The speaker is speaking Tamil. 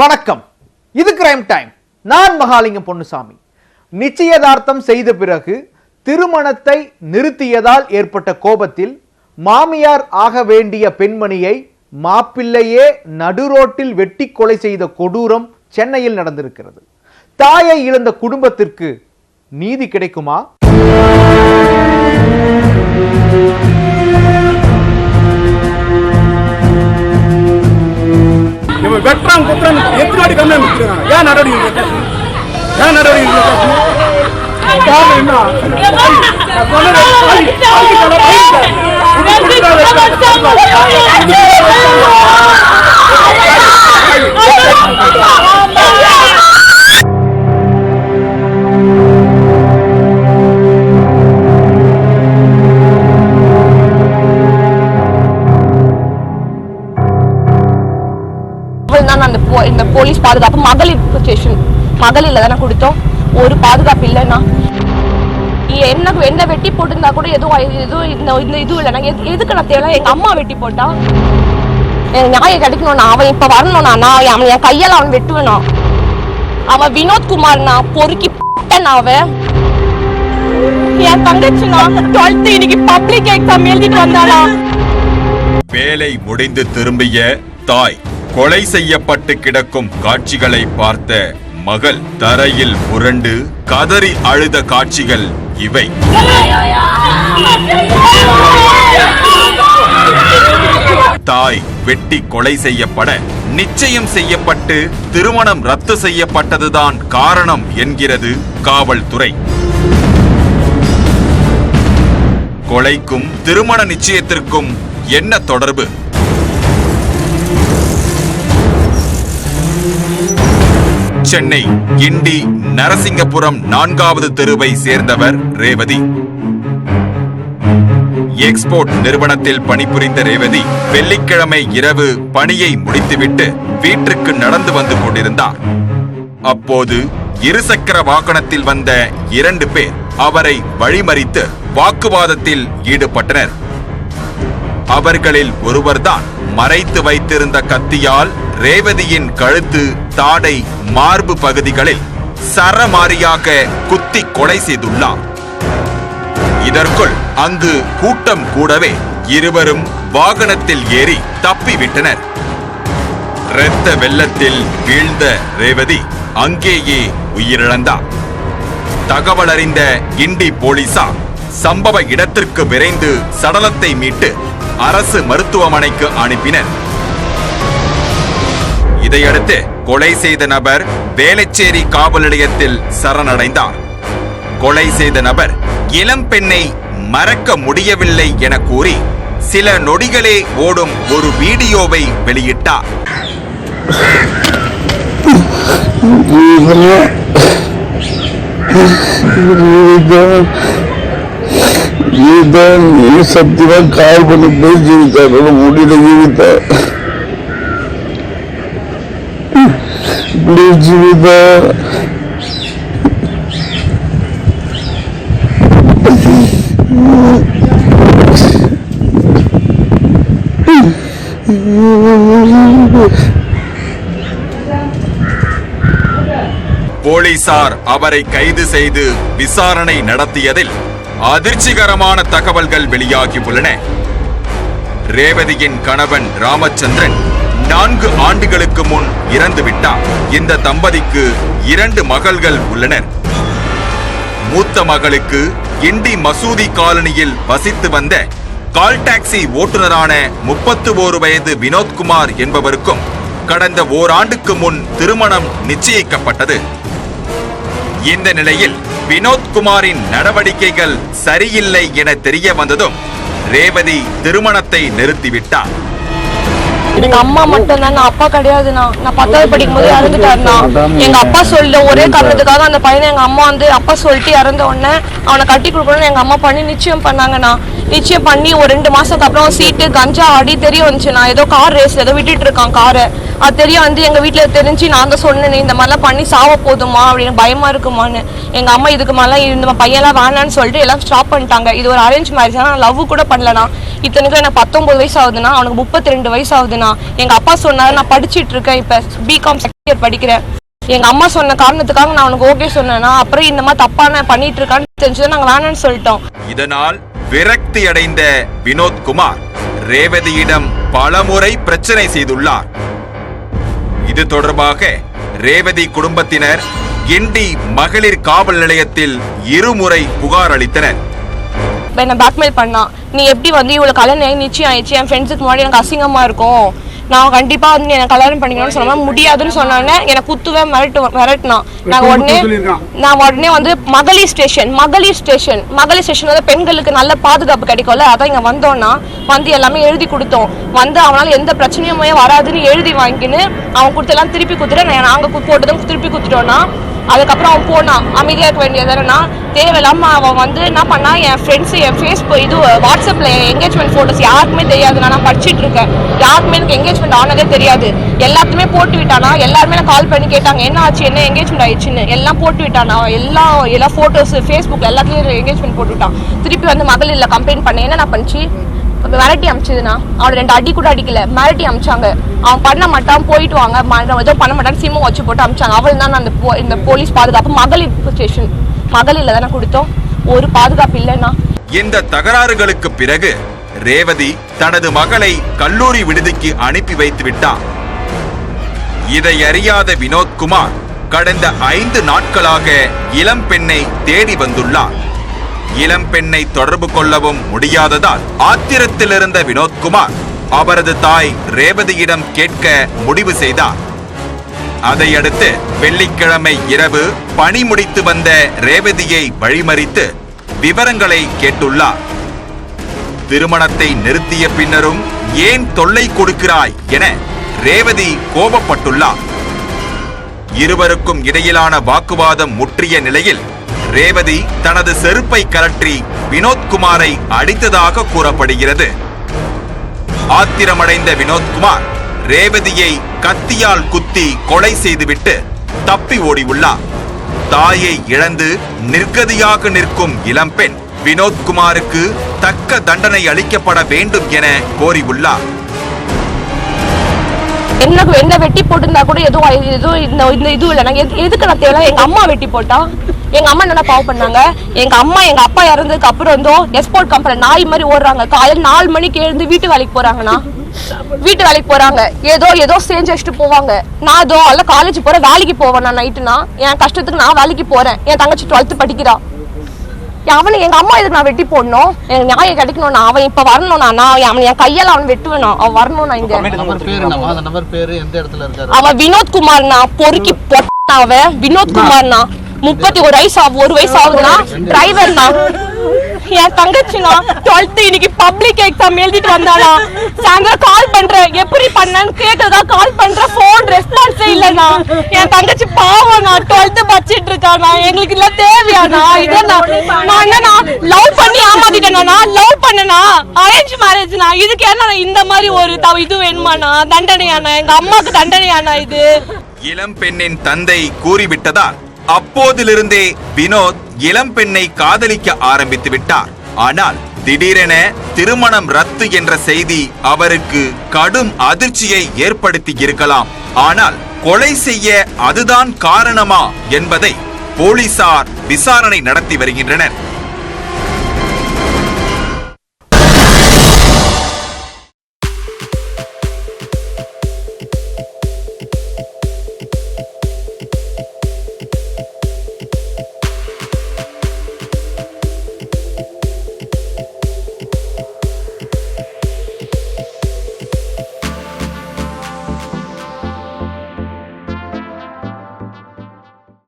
வணக்கம். இது கிரைம் டைம் நான் மகாலிங்கம் பொன்னுசாமி. நிச்சயதார்த்தம் செய்த பிறகு திருமணத்தை நிறுத்தியதால் ஏற்பட்ட கோபத்தில் மாமியார் ஆக வேண்டிய பெண்மணியை மாப்பிள்ளையே நடுரோட்டில் வெட்டி கொலை செய்த கொடூரம் சென்னையில் நடந்திருக்கிறது. தாயை இழந்த குடும்பத்திற்கு நீதி கிடைக்குமா? இவன் வெட்டுறான் குத்துறான் எத்தனை வாட்டி கம்மியா முடிச்சிருக்காங்க ஏன் நடவடிக்கை? ஏன் நடவடிக்கை? காரணம் என்ன? இந்த போ- இந்த போலீஸ் பாதுகாப்பு மகளிர் ஸ்டேஷன் மகளிர்ல தானே கொடுத்தோம். ஒரு பாதுகாப்பு இல்லைன்னா. என்ன என்ன வெட்டி போட்டிருந்தா கூட எதுவும் எதுவும் இந்த இந்த இது இல்லை நான் எதுக்கு நான் தேவை? எங்கள் அம்மா வெட்டி போட்டா? எனக்கு நியாயம் கிடைக்கணும்னா அவன் இப்போ வரணும்னா நான் அவன் என் கையால் அவன் வெட்டுவேனா? அவன் வினோத்குமார்னா பொறுக்கி நான் அவன்? என் தங்கச்சி நான் டுவெல்த் இன்னைக்கு பப்ளிக் எக்ஸாம் எழுதிட்டு வந்தானா? வேலை முடிந்து திரும்பிய தாய். கொலை செய்யப்பட்டு கிடக்கும் காட்சிகளை பார்த்த மகள் தரையில் புரண்டு கதறி அழுத காட்சிகள் இவை. தாய் வெட்டி கொலை செய்யப்பட நிச்சயம் செய்யப்பட்டு திருமணம் ரத்து செய்யப்பட்டதுதான் காரணம் என்கிறது காவல்துறை. கொலைக்கும் திருமண நிச்சயத்திற்கும் என்ன தொடர்பு? சென்னை கிண்டி நரசிங்கபுரம் நான்காவது தெருவை சேர்ந்தவர் ரேவதி. எக்ஸ்போர்ட் நிறுவனத்தில் பணிபுரிந்த ரேவதி வெள்ளிக்கிழமை இரவு பணியை முடித்துவிட்டு வீட்டிற்கு நடந்து வந்து கொண்டிருந்தார். அப்போது இருசக்கர வாகனத்தில் வந்த இரண்டு பேர் அவரை வழிமறித்து வாக்குவாதத்தில் ஈடுபட்டனர். அவர்களில் ஒருவர்தான் மறைத்து வைத்திருந்த கத்தியால் ரேவதியின் கழுத்து தாடை மார்பு பகுதிகளில் சரமாரியாக குத்தி கொலை செய்துள்ளார். இதற்குள் அங்கு கூட்டம் கூடவே இருவரும் வாகனத்தில் ஏறி தப்பிவிட்டனர். இரத்த வெள்ளத்தில் வீழ்ந்த ரேவதி அங்கேயே உயிரிழந்தார். தகவல் அறிந்த கிண்டி போலீசார் சம்பவ இடத்திற்கு விரைந்து சடலத்தை மீட்டு அரசு மருத்துவமனைக்கு அனுப்பினர். இதையடுத்து கொலை செய்த நபர் வேளச்சேரி காவல் நிலையத்தில் சரணடைந்தார். கொலை செய்த நபர் இளம் பெண்ணை மறக்க முடியவில்லை என கூறி சில நொடிகளே ஓடும் ஒரு வீடியோவை வெளியிட்டார். இதுதான் சத்தியமா கால் பண்ணி போய் ஜீவித்தார் முடியல ஜீவித்தார் ப்ளீஸ் ஜீவிதா போலீசார் அவரை கைது செய்து விசாரணை நடத்தியதில் அதிர்ச்சிகரமான தகவல்கள் வெளியாகியுள்ளன. ரேவதியின் கணவன் ராமச்சந்திரன் நான்கு ஆண்டுகளுக்கு முன் இறந்துவிட்டார் இந்த தம்பதிக்கு இரண்டு மகள்கள் உள்ளனர். மூத்த மகளுக்கு இண்டி மசூதி காலனியில் வசித்து வந்த கால் டாக்ஸி ஓட்டுநரான முப்பத்து ஓரு வயது வினோத்குமார் என்பவருக்கும் கடந்த ஓராண்டுக்கு முன் திருமணம் நிச்சயிக்கப்பட்டது. இந்த நிலையில் வினோத்குமாரின் நடவடிக்கைகள் சரியில்லை என தெரிய வந்ததும் ரேவதி திருமணத்தை நிறுத்திவிட்டார். எங்க அம்மா மட்டும் தான் அப்பா கிடையாதுண்ணா. நான் பத்தாவது படிக்கும் போது இறந்துட்டாருண்ணா. எங்க அப்பா சொல்ல ஒரே காரணத்துக்காக அந்த பையனை எங்க அம்மா வந்து அப்பா சொல்லிட்டு இறந்த உடனே அவனை கட்டி கொடுக்கணும்னு எங்க அம்மா பண்ணி நிச்சயம் பண்ணாங்கண்ணா. நிச்சயம் பண்ணி ஒரு ரெண்டு மாசத்துக்கு அப்புறம் சீட்டு கஞ்சா அடி தெரிய வந்துச்சுண்ணா ஏதோ கார் ரேஸ் ஏதோ விட்டுட்டு இருக்கான் காரை அது தெரிய வந்து எங்க வீட்டுல தெரிஞ்சு நாங்க சொன்னேன் இந்த மாதிரிலாம் பண்ணி சாவ போதுமா அப்படின்னு பயமா இருக்குமான்னு. எங்க அம்மா இதுக்கு மேல இந்த பையன்லாம் வேணான்னு சொல்லிட்டு எல்லாம் ஸ்டாப் பண்ணிட்டாங்க. இது ஒரு அரேஞ்ச் மேரேஜ் நான் லவ் கூட பண்ணலண்ணா. இத்தனைக்கும் எனக்கு பத்தொன்பது வயசு ஆகுதுண்ணா அவனுக்கு முப்பத்தி ரெண்டு வயசு ஆகுதுண்ணா எங்க அப்பா சொன்னாரு நான் படிச்சிட்டு இருக்கேன் இப்ப பிகாம் இயர் படிக்கிறேன். எங்க அம்மா சொன்ன காரணத்துக்காக நான் உனக்கு ஓகே சொன்னேன்னா அப்புறம் இந்த மாதிரி தப்பான பண்ணிட்டு இருக்கான்னு தெரிஞ்சதை நாங்க வேணாம்னு சொல்லிட்டோம். இதனால் விரக்தி அடைந்த வினோத்குமார் ரேவதியிடம் பலமுறை பிரச்சனை செய்துள்ளார். இது தொடர்பாக ரேவதி குடும்பத்தினர் கிண்டி மகளிர் காவல் நிலையத்தில் இருமுறை புகார் அளித்தனர். என்னை பேக்மெயில் பண்ணான் நீ எப்படி வந்து இவ்வளவு கல்யாணம் நிச்சயம் ஆயிடுச்சு என் ஃப்ரெண்ட்ஸுக்கு முன்னாடி எனக்கு அசிங்கமா இருக்கும்? நான் கண்டிப்பா வந்து எனக்கு கல்யாணம் பண்ணிக்கணும்னு சொன்னா முடியாதுன்னு சொன்னோன்னே எனக்கு குத்துவேன் மிரட்டு மிரட்டினான் நான் உடனே. நான் உடனே வந்து மகளிர் ஸ்டேஷன் மகளிர் ஸ்டேஷன் மகளிர் ஸ்டேஷன் வந்து பெண்களுக்கு நல்ல பாதுகாப்பு கிடைக்கும்ல அதான் இங்க வந்தோம்னா வந்து எல்லாமே எழுதி கொடுத்தோம். வந்து அவனால எந்த பிரச்சனையுமே வராதுன்னு எழுதி வாங்கின்னு அவன் கொடுத்தெல்லாம் திருப்பி கொடுத்துட்டு நான் நாங்க போட்டதும் திருப்பி கொடுத்துட்டோம்னா அதுக்கப்புறம் அவன் போனான். அமைதியாக இருக்க வேண்டியது என்னன்னா தேவையில்லாம அவன் வந்து என்ன பண்ணா என் ஃப்ரெண்ட்ஸ் என் ஃபேஸ் இது வாட்ஸ்அப்ல என்கேஜ்மெண்ட் ஃபோட்டோஸ் யாருக்குமே தெரியாது. நான் படிச்சுட்டு இருக்கேன். யாருக்குமே எனக்கு என்கேஜ்மெண்ட் ஆனதே தெரியாது. எல்லாத்தையுமே போட்டு விட்டானா? எல்லாருமே நான் கால் பண்ணி கேட்டாங்க. என்ன ஆச்சு? என்ன என்கேஜ்மெண்ட் ஆயிடுச்சுன்னு? எல்லாம் போட்டு விட்டானா? எல்லா எல்லா ஃபோட்டோஸ் ஃபேஸ்புக் எல்லாத்துலயும் என்கேஜ்மெண்ட் போட்டு விட்டான் திருப்பி வந்து மகளிர்ல கம்ப்ளைண்ட் பண்ண என்ன நான் பண்ணிச்சு? விரட்டி அமிச்சதுண்ணா. அவனை ரெண்டு அடி கூட அடிக்கல. மிரட்டி அமிச்சாங்க. அவன் பண்ண மாட்டான் போயிட்டு வாங்க. ஏதோ பண்ண மாட்டான் சிம்மு வச்சு போட்டு அமிச்சாங்க. அவள் தான் அந்த போ- இந்த போலீஸ் பாதுகாப்பு மகளிர் ஸ்டேஷன் மகளிர்ல தானே கொடுத்தோம். ஒரு பாதுகாப்பு இல்லைன்னா இந்த தகராறுகளுக்கு பிறகு ரேவதி தனது மகளை கல்லூரி விடுதிக்கு அனுப்பி வைத்து விட்டார் இதை அறியாத வினோத்குமார் கடந்த ஐந்து நாட்களாக இளம் பெண்ணை தேடி வந்துள்ளார். இளம் பெண்ணை தொடர்பு கொள்ளவும் முடியாததால் ஆத்திரத்தில் இருந்த வினோத்குமார் அவரது தாய் ரேவதியிடம் கேட்க முடிவு செய்தார். அதையடுத்து வெள்ளிக்கிழமை இரவு பணி முடித்து வந்த ரேவதியை வழிமறித்து விவரங்களை கேட்டுள்ளார். திருமணத்தை நிறுத்திய பின்னரும் ஏன் தொல்லை கொடுக்கிறாய் என ரேவதி கோபப்பட்டுள்ளார். இருவருக்கும் இடையிலான வாக்குவாதம் முற்றிய நிலையில் ரேவதி தனது செருப்பை கலற்றி வினோத்குமாரை அடித்ததாக கூறப்படுகிறது. ஆத்திரமடைந்த வினோத்குமார் ரேவதியை கத்தியால் குத்தி கொலை செய்துவிட்டு தப்பி ஓடியுள்ளார். தாயை இழந்து நிர்கதியாக நிற்கும் இளம்பெண் வினோத்குமாருக்கு தக்க தண்டனை அளிக்கப்பட வேண்டும் என கோரியுள்ளார். என்ன என்ன வெட்டி போட்டிருந்தா கூட எதுவும் எதுவும் இந்த இந்த இது இல்லை. நாங்கள் எது- எதுக்கு நான் தேவை எங்கள் அம்மா வெட்டி போட்டா? எங்கள் அம்மா என்னென்ன பாவம் பண்ணாங்க? எங்கள் அம்மா எங்கள் அப்பா இறந்ததுக்கு அப்புறம் இருந்தோ எக்ஸ்போர்ட் கம்பெனி நாய் மாதிரி ஓடுறாங்க. காலையில் நாலு மணிக்கு எழுந்து வீட்டு வேலைக்கு போகிறாங்கண்ணா வீட்டு வேலைக்கு போறாங்க. ஏதோ ஏதோ செஞ்சு வச்சுட்டு போவாங்க. நான் ஏதோ அல்ல காலேஜ் போறேன் வேலைக்கு போவேன் நான் நைட்டுனா என் கஷ்டத்துக்கு நான் வேலைக்கு போறேன். என் தங்கச்சி டுவெல்த் படிக்கிறா. அவனை எங்க அம்மா எதுக்கு நான் வெட்டி போடணும்? எனக்கு நியாயம் கிடைக்கணும் நான் அவன் இப்ப வரணும் நான் நான் அவன் என் கையால அவன் வெட்டுவேன்? நான் அவன் வரணும் நான் இங்க அவன் வினோத் குமார்னா பொறுக்கி பொட்டான் அவன் வினோத் குமார்னா முப்பத்தி ஒரு வயசு ஒரு வயசு ஆகுதுன்னா டிரைவர்னா என் தங்கச்சினா டுவெல்த் இன்னைக்கு பப்ளிக் எக்ஸாம் எழுதிட்டு வந்தானா சாயந்தரம் கால் பண்றேன். எப்படி பண்ணேன்னு கேட்டதா கால் பண்ற போன் ரெஸ்பான்ஸே இல்லனா என் தங்கச்சி பாவம் நான் டுவெல்த் படிச்சிட்டு இருக்கானா எங்களுக்கு இல்ல தேவையானா இதனா நான் என்னன்னா லவ் பண்ணி ஏமாத்திட்டேனா லவ் பண்ணனா அரேஞ்ச் மேரேஜ்னா இதுக்கு என்ன இந்த மாதிரி ஒரு இது வேணுமாண்ணா? தண்டனையாண்ணா? எங்க அம்மாக்கு தண்டனையாண்ணா இது? இளம் பெண்ணின் தந்தை கூறிவிட்டதால் அப்போதிலிருந்தே வினோத் இளம் பெண்ணை காதலிக்க ஆரம்பித்து விட்டார். ஆனால் திடீரென திருமணம் ரத்து என்ற செய்தி அவருக்கு கடும் அதிர்ச்சியை ஏற்படுத்தி இருக்கலாம். ஆனால் கொலை செய்ய அதுதான் காரணமா என்பதை போலீசார் விசாரணை நடத்தி வருகின்றனர்.